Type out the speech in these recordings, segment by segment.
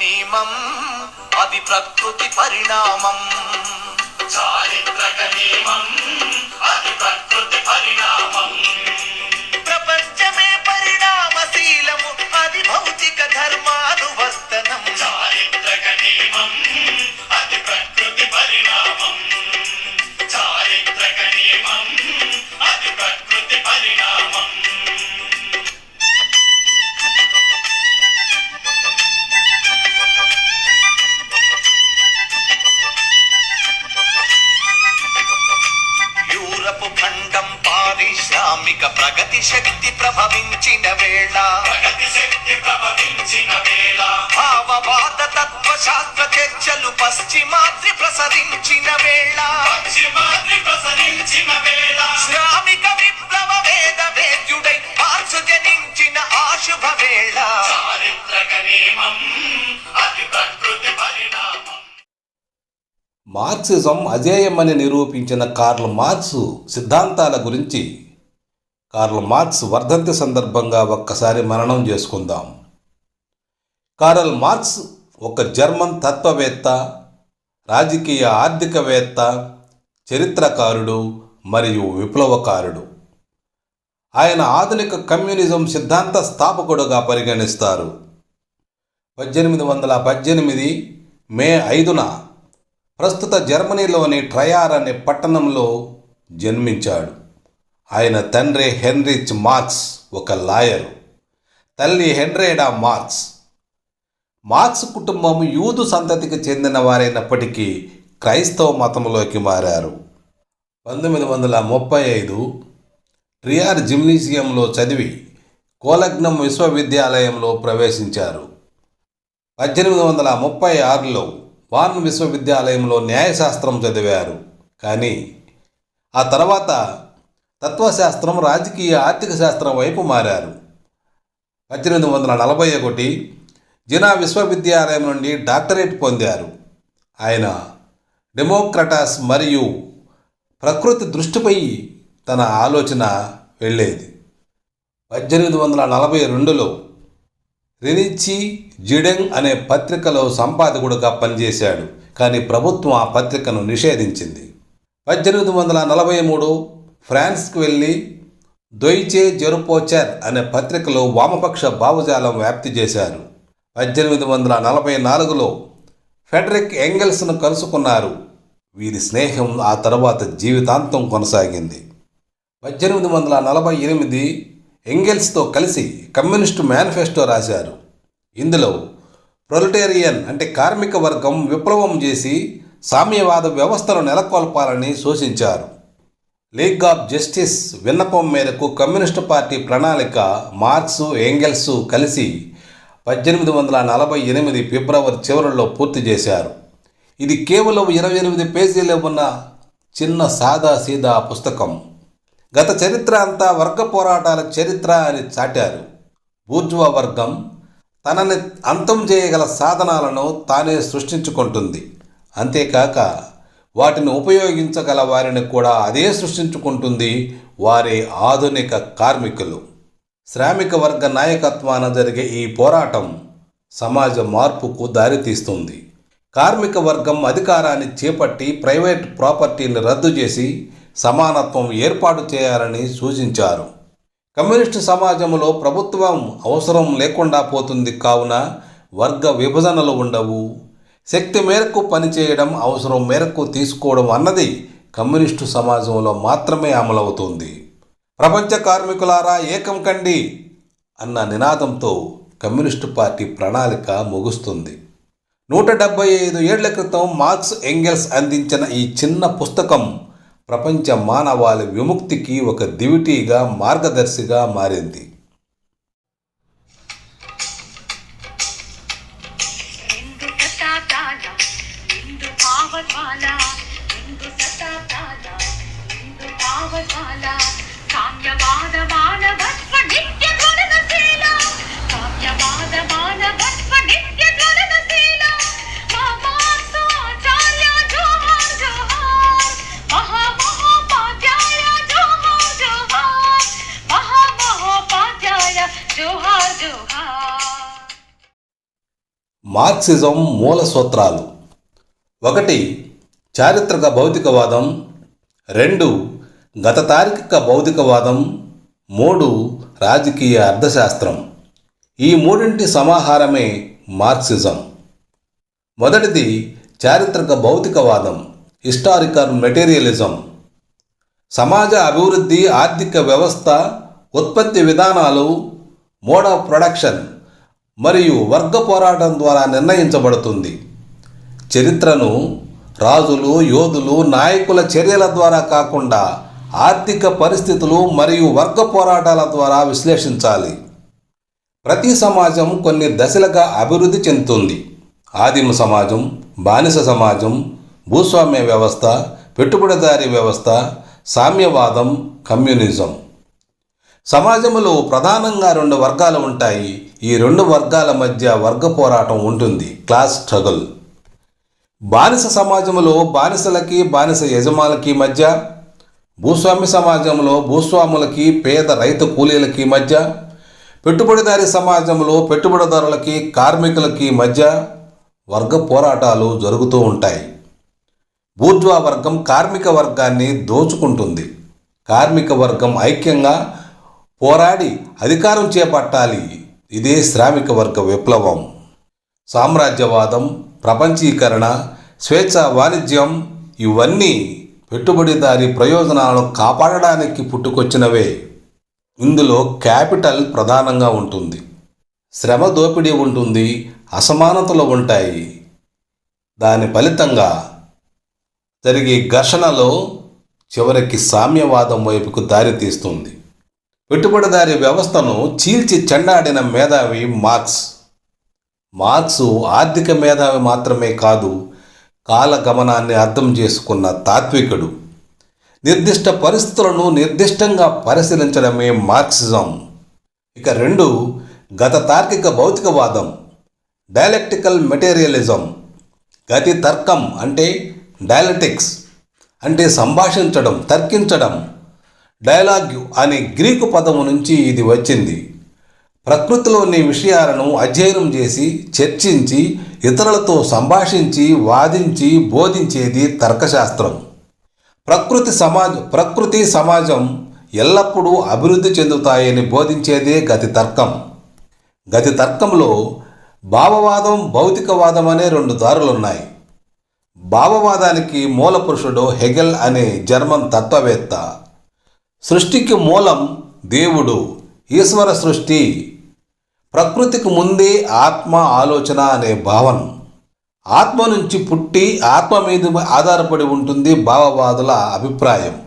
నియమం అది ప్రకృతి పరిణామం. చారిత్రక నియమం అది ప్రకృతి పరిణామం. ప్రపంచమే పరిణామశీలము అది భౌతిక ధర్మానువర్తనం. చారిత్రక నియమం అది ప్రకృతి పరిణామం. చారిత్రక నియమం అది ప్రకృతి పరిణామం. పారిశ్రామిక ప్రగతి శక్తి ప్రభవించిన వేళ. ప్రగతి శక్తి ప్రభవించిన వేళ. భావవాద తత్వ శాస్త్ర చర్చలు పశ్చిమాద్రి ప్రసరించిన వేళ. పశ్చిమాద్రి ప్రసరించిన వేళ. శ్రామిక విప్లవ వేద వేద్యుడై మార్సు జనించిన ఆశుభ వేళ. చారిత్రక నియమం అది ప్రకృతి పరిణామం. మార్క్సిజం అజేయమని నిరూపించిన కార్ల్ మార్క్స్ సిద్ధాంతాల గురించి కార్ల్ మార్క్స్ వర్ధంతి సందర్భంగా ఒక్కసారి మననం చేసుకుందాం. కార్ల్ మార్క్స్ ఒక జర్మన్ తత్వవేత్త రాజకీయ ఆర్థికవేత్త చరిత్రకారుడు మరియు విప్లవకారుడు. ఆయన ఆధునిక కమ్యూనిజం సిద్ధాంత స్థాపకుడుగా పరిగణిస్తారు. పద్దెనిమిది వందల పద్దెనిమిది మే ఐదున ప్రస్తుత జర్మనీలోని ట్రయార్ అనే పట్టణంలో జన్మించాడు. ఆయన తండ్రి హెన్రిచ్ మార్క్స్ ఒక లాయర్. తల్లి హెన్రేడా మార్క్స్. మార్క్స్ కుటుంబం యూదు సంతతికి చెందిన వారైనప్పటికీ క్రైస్తవ మతంలోకి మారారు. పంతొమ్మిది వందల ముప్పై ఐదు ట్రియార్ జిమ్నీసియంలో చదివి కోలగ్నం విశ్వవిద్యాలయంలో ప్రవేశించారు. పద్దెనిమిది వందల ముప్పై ఆరులో వాన్ విశ్వవిద్యాలయంలో న్యాయశాస్త్రం చదివారు. కానీ ఆ తర్వాత తత్వశాస్త్రం రాజకీయ ఆర్థిక శాస్త్రం వైపు మారారు. పద్దెనిమిది వందల నలభై ఒకటి జినా విశ్వవిద్యాలయం నుండి డాక్టరేట్ పొందారు. ఆయన డెమోక్రటాస్ మరియు ప్రకృతి దృష్టిపై తన ఆలోచన వెళ్ళేది. పద్దెనిమిది వందల నలభై రెండులో రెనిచి జిడెంగ్ అనే పత్రికలో సంపాదకుడుగా పనిచేశాడు కానీ ప్రభుత్వం ఆ పత్రికను నిషేధించింది. పద్దెనిమిది వందల నలభై మూడు ఫ్రాన్స్కు వెళ్ళి దొయిచే జెరుపోచర్ అనే పత్రికలో వామపక్ష భావజాలం వ్యాప్తి చేశారు. పద్దెనిమిది వందల నలభై నాలుగులో ఫెడరిక్ ఎంగెల్స్ను కలుసుకున్నారు. వీరి స్నేహం ఆ తర్వాత జీవితాంతం కొనసాగింది. పద్దెనిమిది వందల నలభై ఎనిమిది ఎంగెల్స్తో కలిసి కమ్యూనిస్టు మేనిఫెస్టో రాశారు. ఇందులో ప్రొలిటేరియన్ అంటే కార్మిక వర్గం విప్లవం చేసి సామ్యవాద వ్యవస్థను నెలకొల్పాలని సూచించారు. లీగ్ ఆఫ్ జస్టిస్ విన్నపం మేరకు కమ్యూనిస్టు పార్టీ ప్రణాళిక మార్క్స్ ఎంగెల్స్ కలిసి పద్దెనిమిది వందల నలభై ఎనిమిది ఫిబ్రవరి చివరిలో పూర్తి చేశారు. ఇది కేవలం ఇరవై ఎనిమిది పేజీలు ఉన్న చిన్న సాదా సీదా పుస్తకం. గత చరిత్ర అంతా వర్గ పోరాటాల చరిత్ర అని చాటారు. బూర్జువా వర్గం తనని అంతం చేయగల సాధనాలను తానే సృష్టించుకుంటుంది. అంతేకాక వాటిని ఉపయోగించగల వారిని కూడా అదే సృష్టించుకుంటుంది వారి ఆధునిక కార్మికులు. శ్రామిక వర్గ నాయకత్వాన జరిగే ఈ పోరాటం సమాజ మార్పుకు దారితీస్తుంది. కార్మిక వర్గం అధికారాన్ని చేపట్టి ప్రైవేట్ ప్రాపర్టీని రద్దు చేసి సమానత్వం ఏర్పాటు చేయాలని సూచించారు. కమ్యూనిస్టు సమాజంలో ప్రభుత్వం అవసరం లేకుండా పోతుంది కావున వర్గ విభజనలు ఉండవు. శక్తి మేరకు పనిచేయడం అవసరం మేరకు తీసుకోవడం అన్నది కమ్యూనిస్టు సమాజంలో మాత్రమే అమలవుతుంది. ప్రపంచ కార్మికులారా ఏకం కండి అన్న నినాదంతో కమ్యూనిస్టు పార్టీ ప్రణాళిక ముగుస్తుంది. నూట డెబ్బై ఐదు ఏళ్ళ క్రితం మార్క్స్ ఎంగెల్స్ అందించిన ఈ చిన్న పుస్తకం ప్రపంచ మానవాళి విముక్తికి ఒక దివిటీగా మార్గదర్శిగా మారింది. మార్క్సిజం మూల సూత్రాలు. ఒకటి చారిత్రక భౌతికవాదం. రెండు గత తార్కిక భౌతికవాదం. మూడు రాజకీయ అర్థశాస్త్రం. ఈ మూడింటి సమాహారమే మార్క్సిజం. మొదటిది చారిత్రక భౌతికవాదం హిస్టారికల్ మెటీరియలిజం. సమాజ అభివృద్ధి ఆర్థిక వ్యవస్థ ఉత్పత్తి విధానాలు మోడ్ ఆఫ్ ప్రొడక్షన్. మరియు వర్గ పోరాటం ద్వారా నిర్ణయించబడుతుంది. చరిత్రను రాజులు యోధులు నాయకుల చర్యల ద్వారా కాకుండా ఆర్థిక పరిస్థితులు మరియు వర్గ పోరాటాల ద్వారా విశ్లేషించాలి. ప్రతి సమాజం కొన్ని దశలుగా అభివృద్ధి చెందుతుంది. ఆదిమ సమాజం బానిస సమాజం భూస్వామ్య వ్యవస్థ పెట్టుబడిదారీ వ్యవస్థ సామ్యవాదం కమ్యూనిజం. సమాజంలో ప్రధానంగా రెండు వర్గాలు ఉంటాయి. ఈ రెండు వర్గాల మధ్య వర్గ పోరాటం ఉంటుంది. Class struggle. బానిస సమాజంలో బానిసలకి బానిస యజమానులకి మధ్య భూస్వామ్య సమాజంలో భూస్వాములకి పేద రైతు కూలీలకి మధ్య పెట్టుబడిదారి సమాజంలో పెట్టుబడిదారులకి కార్మికులకి మధ్య వర్గ పోరాటాలు జరుగుతూ ఉంటాయి. బూర్జ్వా వర్గం కార్మిక వర్గాన్ని దోచుకుంటుంది. కార్మిక వర్గం ఐక్యంగా పోరాడి అధికారం చేపట్టాలి. ఇదే శ్రామిక వర్గ విప్లవం. సామ్రాజ్యవాదం ప్రపంచీకరణ స్వేచ్ఛ వాణిజ్యం ఇవన్నీ పెట్టుబడిదారి ప్రయోజనాలను కాపాడడానికి పుట్టుకొచ్చినవే. ఇందులో క్యాపిటల్ ప్రధానంగా ఉంటుంది. శ్రమ దోపిడీ ఉంటుంది అసమానతలు ఉంటాయి. దాని ఫలితంగా జరిగే ఘర్షణలో చివరికి సామ్యవాదం వైపుకు దారితీస్తుంది. పెట్టుబడిదారీ వ్యవస్థను చీల్చి చెండాడిన మేధావి మార్క్స్. మార్క్స్ ఆర్థిక మేధావి మాత్రమే కాదు కాలగమనాన్ని అర్థం చేసుకున్న తాత్వికుడు. నిర్దిష్ట పరిస్థితులను నిర్దిష్టంగా పరిశీలించడమే మార్క్సిజం. ఇక రెండు గత తార్కిక భౌతికవాదం డైలెక్టికల్ మెటీరియలిజం. గతి తర్కం అంటే డైలెటిక్స్ అంటే సంభాషించడం తర్కించడం. డైలాగ్ అనే గ్రీకు పదము నుంచి ఇది వచ్చింది. ప్రకృతిలోని విషయాలను అధ్యయనం చేసి చర్చించి ఇతరులతో సంభాషించి వాదించి బోధించేది తర్కశాస్త్రం. ప్రకృతి సమాజ ప్రకృతి సమాజం ఎల్లప్పుడూ అభివృద్ధి చెందుతాయని బోధించేదే గతి తర్కం. గతి తర్కంలో భావవాదం భౌతికవాదం అనే రెండు దారులున్నాయి. భావవాదానికి మూల పురుషుడు హెగెల్ అనే జర్మన్ తత్వవేత్త సృష్టికి మూలం దేవుడు ఈశ్వర సృష్టి. ప్రకృతికి ముందే ఆత్మ ఆలోచన అనే భావన. ఆత్మ నుంచి పుట్టి ఆత్మ మీద ఆధారపడి ఉంటుంది భావవాదుల అభిప్రాయం.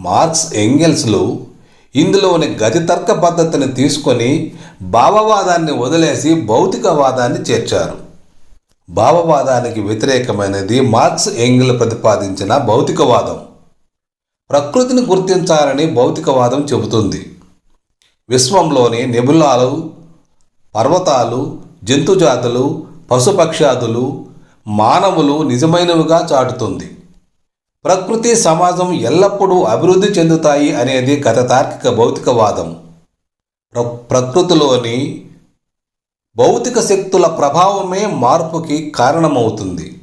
మార్క్స్ ఎంగెల్స్లు ఇందులోని గతి తర్క పద్ధతిని తీసుకొని భావవాదాన్ని వదిలేసి భౌతికవాదాన్ని చేర్చారు. భావవాదానికి వ్యతిరేకమైనది మార్క్స్ ఎంగిల్ ప్రతిపాదించిన భౌతికవాదం. ప్రకృతిని గుర్తించాలని భౌతికవాదం చెబుతుంది. విశ్వంలోని నిబులాలు పర్వతాలు జంతుజాతులు పశుపక్షాదులు మానవులు నిజమైనవిగా చాటుతుంది. ప్రకృతి సమాజం ఎల్లప్పుడూ అభివృద్ధి చెందుతాయి అనేది గత తార్కిక భౌతికవాదం. ప్ర ప్రకృతిలోని భౌతిక శక్తుల ప్రభావమే మార్పుకి కారణమవుతుంది.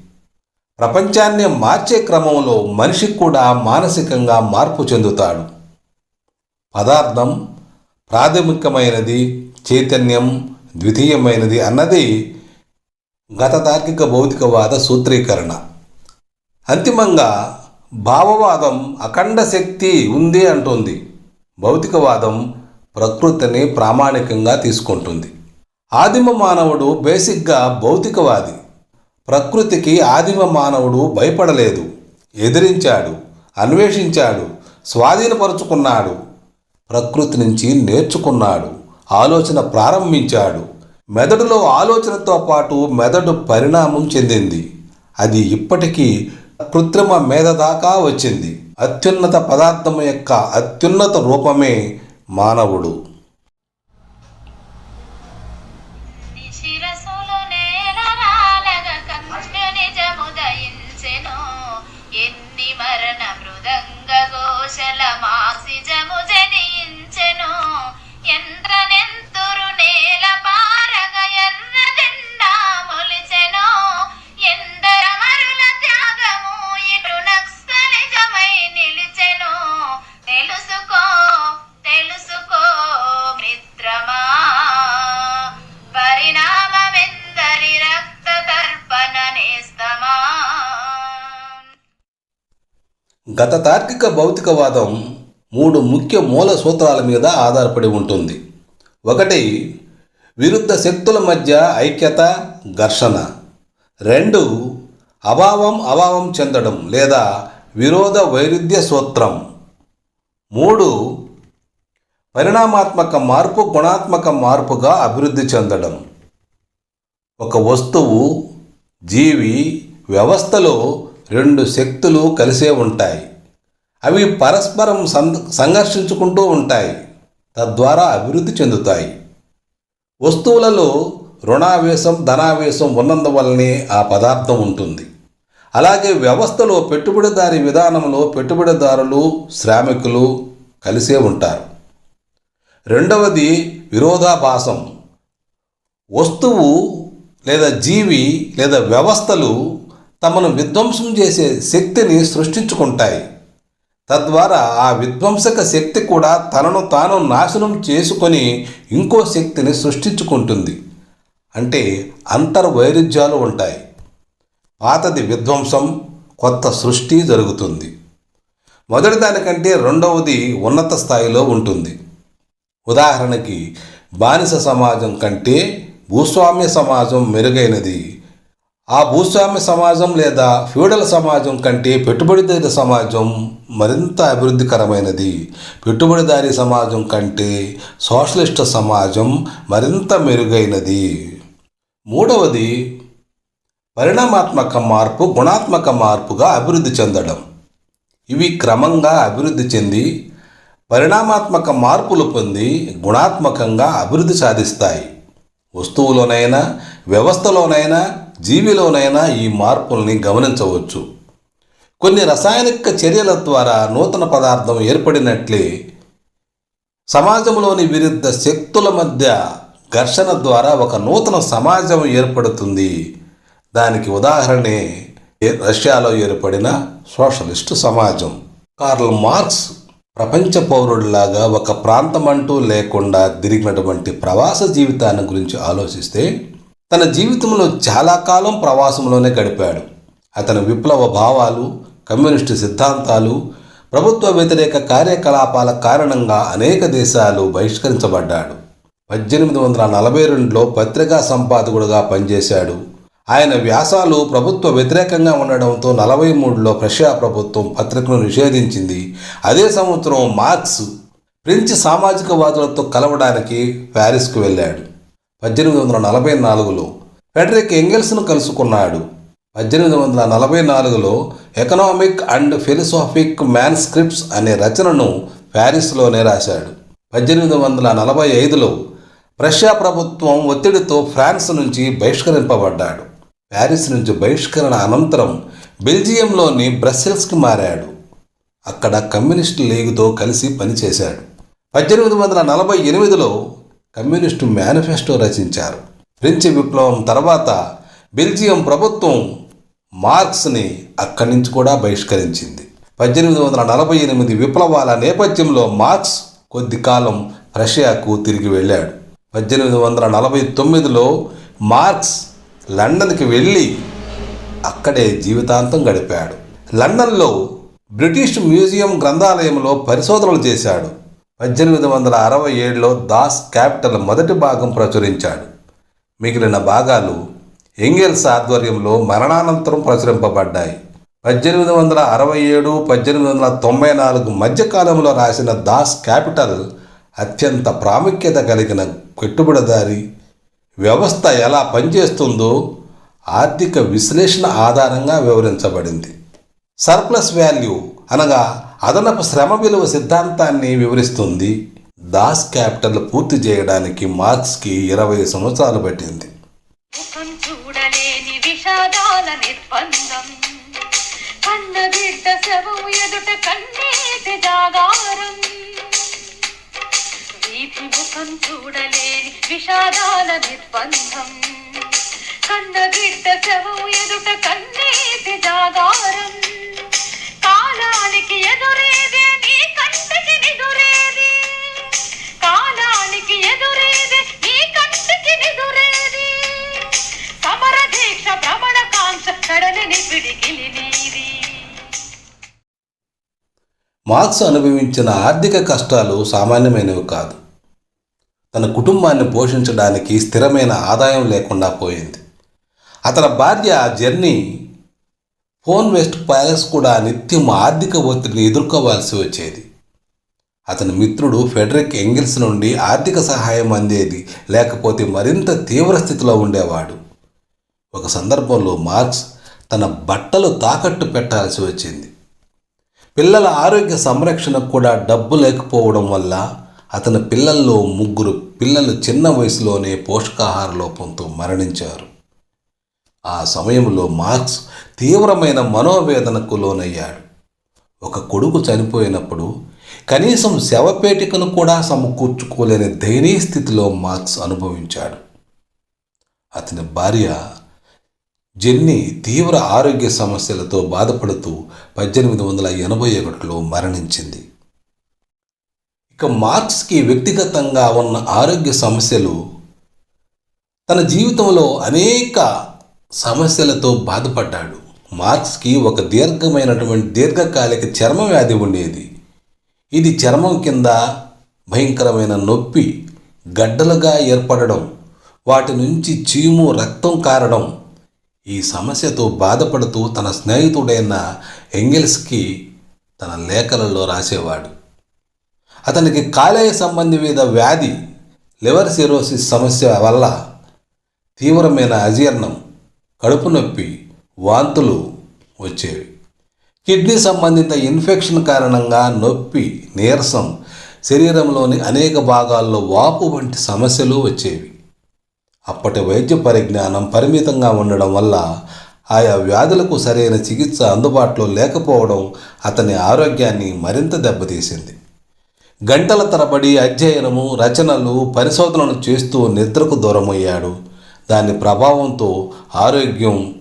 ప్రపంచాన్ని మార్చే క్రమంలో మనిషి కూడా మానసికంగా మార్పు చెందుతాడు. పదార్థం ప్రాథమికమైనది చైతన్యం ద్వితీయమైనది అన్నది గత తార్కిక భౌతికవాద సూత్రీకరణ. అంతిమంగా భావవాదం అఖండ శక్తి ఉంది అంటుంది. భౌతికవాదం ప్రకృతిని ప్రామాణికంగా తీసుకుంటుంది. ఆదిమ మానవుడు బేసిక్గా భౌతికవాది. ప్రకృతికి ఆదిమ మానవుడు భయపడలేదు. ఎదిరించాడు అన్వేషించాడు స్వాధీనపరుచుకున్నాడు ప్రకృతి నుంచి నేర్చుకున్నాడు ఆలోచన ప్రారంభించాడు. మెదడులో ఆలోచనతో పాటు మెదడు పరిణామం చెందింది. అది ఇప్పటికీ కృత్రిమ మేధ దాకా వచ్చింది. అత్యున్నత పదార్థం యొక్క అత్యున్నత రూపమే మానవుడు. కౌశల మాసిజము జనించెను ఎంద్రనెంతురు నేల పారగ ఎర్ర జెండా మొలిచెను. ఎందరమరుల త్యాగము ఇటు నక్సలిజమై నిలిచెను. తెలుసుకో తెలుసు గత తార్కిక భౌతికవాదం మూడు ముఖ్య మూల సూత్రాల మీద ఆధారపడి ఉంటుంది. ఒకటి విరుద్ధ శక్తుల మధ్య ఐక్యత ఘర్షణ. రెండు అభావం అభావం చెందడం లేదా విరోధ వైరుధ్య సూత్రం. మూడు పరిణామాత్మక మార్పు గుణాత్మక మార్పుగా అభివృద్ధి చెందడం. ఒక వస్తువు జీవి వ్యవస్థలో రెండు శక్తులు కలిసే ఉంటాయి. అవి పరస్పరం సంఘర్షించుకుంటూ ఉంటాయి. తద్వారా అభివృద్ధి చెందుతాయి. వస్తువులలో రుణావేశం ధనావేశం ఉన్నందువల్లనే ఆ పదార్థం ఉంటుంది. అలాగే వ్యవస్థలో పెట్టుబడిదారి విధానంలో పెట్టుబడిదారులు శ్రామికులు కలిసే ఉంటారు. రెండవది విరోధాభాసం. వస్తువు లేదా జీవి లేదా వ్యవస్థలు తమను విధ్వంసం చేసే శక్తిని సృష్టించుకుంటాయి. తద్వారా ఆ విధ్వంసక శక్తి కూడా తనను తాను నాశనం చేసుకొని ఇంకో శక్తిని సృష్టించుకుంటుంది. అంటే అంతర్వైరుధ్యాలు ఉంటాయి. పాతది విధ్వంసం కొత్త సృష్టి జరుగుతుంది. మొదటి దానికంటే రెండవది ఉన్నత స్థాయిలో ఉంటుంది. ఉదాహరణకి బానిస సమాజం కంటే భూస్వామ్య సమాజం మెరుగైనది. ఆ భూస్వామ్య సమాజం లేదా ఫ్యూడల్ సమాజం కంటే పెట్టుబడిదారి సమాజం మరింత అభివృద్ధికరమైనది. పెట్టుబడిదారీ సమాజం కంటే సోషలిస్ట్ సమాజం మరింత మెరుగైనది. మూడవది పరిణామాత్మక మార్పు గుణాత్మక మార్పుగా అభివృద్ధి చెందడం. ఇవి క్రమంగా అభివృద్ధి చెంది పరిణామాత్మక మార్పులు పొంది గుణాత్మకంగా అభివృద్ధి సాధిస్తాయి. వస్తువులోనైనా వ్యవస్థలోనైనా జీవిలోనైనా ఈ మార్పుల్ని గమనించవచ్చు. కొన్ని రసాయనిక చర్యల ద్వారా నూతన పదార్థం ఏర్పడినట్లే సమాజంలోని విరుద్ధ శక్తుల మధ్య ఘర్షణ ద్వారా ఒక నూతన సమాజం ఏర్పడుతుంది. దానికి ఉదాహరణే రష్యాలో ఏర్పడిన సోషలిస్టు సమాజం. కార్ల్ మార్క్స్ ప్రపంచ పౌరుడిలాగా ఒక ప్రాంతం అంటూ లేకుండా తిరిగినటువంటి ప్రవాస జీవితాన్ని గురించి ఆలోచిస్తే తన జీవితంలో చాలా కాలం ప్రవాసంలోనే గడిపాడు. అతని విప్లవ భావాలు కమ్యూనిస్టు సిద్ధాంతాలు ప్రభుత్వ వ్యతిరేక కార్యకలాపాల కారణంగా అనేక దేశాలు బహిష్కరించబడ్డాడు. పద్దెనిమిది వందల నలభై రెండులో పత్రికా సంపాదకుడుగా పనిచేశాడు. ఆయన వ్యాసాలు ప్రభుత్వ వ్యతిరేకంగా ఉండడంతో నలభై మూడులో రష్యా ప్రభుత్వం పత్రికను నిషేధించింది. అదే సంవత్సరం మార్క్స్ ఫ్రెంచ్ సామాజికవాదులతో కలవడానికి ప్యారిస్కు వెళ్ళాడు. పద్దెనిమిది వందల నలభై నాలుగులో ఫెడరిక్ ఎంగెల్స్ను కలుసుకున్నాడు. పద్దెనిమిది వందల నలభై నాలుగులో ఎకనామిక్ అండ్ ఫిలసాఫిక్ మ్యాన్స్క్రిప్ట్స్ అనే రచనను ప్యారిస్లోనే రాశాడు. పద్దెనిమిది వందల నలభై ఐదులో రష్యా ప్రభుత్వం ఒత్తిడితో ఫ్రాన్స్ నుంచి బహిష్కరింపబడ్డాడు. ప్యారిస్ నుంచి బహిష్కరణ అనంతరం బెల్జియంలోని బ్రస్సెల్స్కి మారాడు. అక్కడ కమ్యూనిస్ట్ లీగుతో కలిసి పనిచేశాడు. పద్దెనిమిది వందల నలభై ఎనిమిదిలో కమ్యూనిస్టు మేనిఫెస్టో రచించారు. ఫ్రెంచ్ విప్లవం తర్వాత బెల్జియం ప్రభుత్వం మార్క్స్ని అక్కడి నుంచి కూడా బహిష్కరించింది. పద్దెనిమిది వందల నలభై ఎనిమిది విప్లవాల నేపథ్యంలో మార్క్స్ కొద్ది కాలం రష్యాకు తిరిగి వెళ్ళాడు. పద్దెనిమిది వందల నలభై తొమ్మిదిలో మార్క్స్ లండన్కి వెళ్ళి అక్కడే జీవితాంతం గడిపాడు. లండన్లో బ్రిటిష్ మ్యూజియం గ్రంథాలయంలో పరిశోధనలు చేశాడు. పద్దెనిమిది వందల అరవై ఏడులో దాస్ క్యాపిటల్ మొదటి భాగం ప్రచురించాడు. మిగిలిన భాగాలు ఎంగెల్స్ ఆధ్వర్యంలో మరణానంతరం ప్రచురింపబడ్డాయి. పద్దెనిమిది వందల అరవై ఏడు పద్దెనిమిది వందల తొంభై నాలుగు మధ్యకాలంలో రాసిన దాస్ క్యాపిటల్ అత్యంత ప్రాముఖ్యత కలిగిన పెట్టుబడిదారి వ్యవస్థ ఎలా పనిచేస్తుందో ఆర్థిక విశ్లేషణ ఆధారంగా వివరించబడింది. సర్ప్లస్ వాల్యూ అనగా అదనపు శ్రమ విలువ సిద్ధాంతాన్ని వివరిస్తుంది. దాస్ క్యాపిటల్ పూర్తి చేయడానికి మార్క్స్కి ఇరవై సంవత్సరాలు పట్టింది. ముఖం చూడలేని విషాదాల నిర్బంధం. కన్న బిడ్డ శవం ఎదుట కన్నీటి జాగారం. వీధి ముఖం చూడలేని విషాదాల నిర్బంధం. కన్న బిడ్డ శవం ఎదుట కన్నీటి జాగారం. కాలానికి ఎదురేదే నీ కంటికి నిదురేది. కాలానికి ఎదురేది నీ కంటికి నిదురేది. సమర దీక్ష భ్రమణ కాంక్ష కడలిని పిడికిలి నీది. మార్క్స్ అనుభవించిన ఆర్థిక కష్టాలు సామాన్యమైనవి కాదు. తన కుటుంబాన్ని పోషించడానికి స్థిరమైన ఆదాయం లేకుండా పోయింది. అతని భార్య జర్నీ హోన్ వెస్ట్ ప్యాలెస్ కూడా నిత్యం ఆర్థిక ఒత్తిడిని ఎదుర్కోవాల్సి వచ్చేది. అతని మిత్రుడు ఫెడరిక్ ఎంగిల్స్ నుండి ఆర్థిక సహాయం అందేది లేకపోతే మరింత తీవ్ర స్థితిలో ఉండేవాడు. ఒక సందర్భంలో మార్క్స్ తన బట్టలు తాకట్టు పెట్టాల్సి వచ్చింది. పిల్లల ఆరోగ్య సంరక్షణకు కూడా డబ్బు లేకపోవడం వల్ల అతని పిల్లల్లో ముగ్గురు పిల్లలు చిన్న వయసులోనే పోషకాహార లోపంతో మరణించారు. ఆ సమయంలో మార్క్స్ తీవ్రమైన మనోవేదనకు లోనయ్యాడు. ఒక కొడుకు చనిపోయినప్పుడు కనీసం శవపేటికను కూడా సమకూర్చుకోలేని దయనీయ స్థితిలో మార్క్స్ అనుభవించాడు. అతని భార్య జెన్నీ తీవ్ర ఆరోగ్య సమస్యలతో బాధపడుతూ పద్దెనిమిది వందల ఎనభై ఒకటిలో మరణించింది. ఇక మార్క్స్కి వ్యక్తిగతంగా ఉన్న ఆరోగ్య సమస్యలు తన జీవితంలో అనేక సమస్యలతో బాధపడ్డాడు. మార్క్స్కి ఒక దీర్ఘమైనటువంటి దీర్ఘకాలిక చర్మ వ్యాధి ఉండేది. ఇది చర్మం కింద భయంకరమైన నొప్పి గడ్డలుగా ఏర్పడడం వాటి నుంచి చీము రక్తం కారడం ఈ సమస్యతో బాధపడుతూ తన స్నేహితుడైన ఎంగిల్స్కి తన లేఖలలో రాసేవాడు. అతనికి కాలేయ సంబంధి మీద వ్యాధి లివర్ సిరోసిస్ సమస్య వల్ల తీవ్రమైన అజీర్ణం కడుపు నొప్పి వాంతులు వచ్చేవి. కిడ్నీ సంబంధిత ఇన్ఫెక్షన్ కారణంగా నొప్పి నీరసం శరీరంలోని అనేక భాగాల్లో వాపు వంటి సమస్యలు వచ్చేవి. అప్పటి వైద్య పరిజ్ఞానం పరిమితంగా ఉండడం వల్ల ఆయా వ్యాధులకు సరైన చికిత్స అందుబాటులో లేకపోవడం అతని ఆరోగ్యాన్ని మరింత దెబ్బతీసింది. గంటల తరబడి అధ్యయనము రచనలు పరిశోధనలు చేస్తూ నిద్రకు దూరమయ్యాడు. దాని ప్రభావంతో ఆరోగ్యం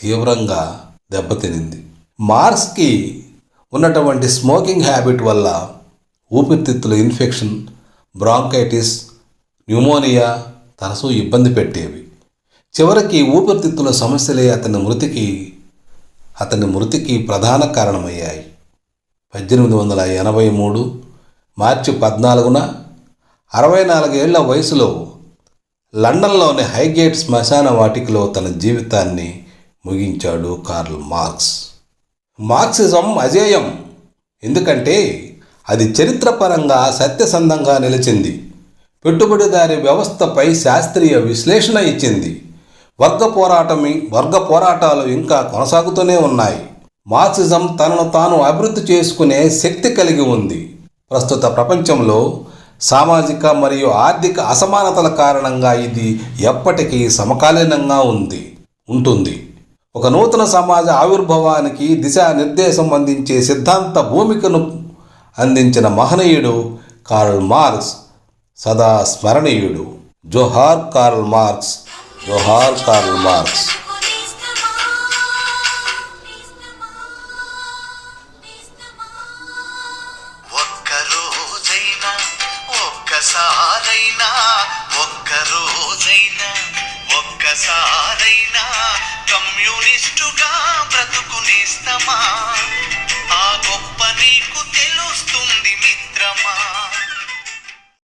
తీవ్రంగా దెబ్బతినింది. మార్స్కి ఉన్నటువంటి స్మోకింగ్ హ్యాబిట్ వల్ల ఊపిరితిత్తుల ఇన్ఫెక్షన్ బ్రాంకైటిస్ న్యూమోనియా తరచూ ఇబ్బంది పెట్టేవి. చివరికి ఊపిరితిత్తుల సమస్యలే అతని మృతికి అతని మృతికి ప్రధాన కారణమయ్యాయి. పద్దెనిమిది వందల ఎనభై మూడు మార్చి పద్నాలుగున అరవై నాలుగేళ్ళ వయసులో లండన్లోని హైగేట్ శ్మశాన వాటికలో తన జీవితాన్ని ముగించాడు కార్ల్ మార్క్స్. మార్క్సిజం అజేయం. ఎందుకంటే అది చరిత్రపరంగా సత్యసంధంగా నిలిచింది. పెట్టుబడిదారి వ్యవస్థపై శాస్త్రీయ విశ్లేషణ ఇచ్చింది. వర్గ పోరాటం వర్గ పోరాటాలు ఇంకా కొనసాగుతూనే ఉన్నాయి. మార్క్సిజం తనను తాను అభివృద్ధి చేసుకునే శక్తి కలిగి ఉంది. ప్రస్తుత ప్రపంచంలో సామాజిక మరియు ఆర్థిక అసమానతల కారణంగా ఇది ఎప్పటికీ సమకాలీనంగా ఉంది ఉంటుంది. ఒక నూతన సమాజ ఆవిర్భావానికి దిశానిర్దేశం అందించే సిద్ధాంత భూమికను అందించిన మహనీయుడు కార్ల్ మార్క్స్ సదా స్మరణీయుడు. జోహార్ కార్ల్ మార్క్స్ జోహార్ కార్ల్ మార్క్స్.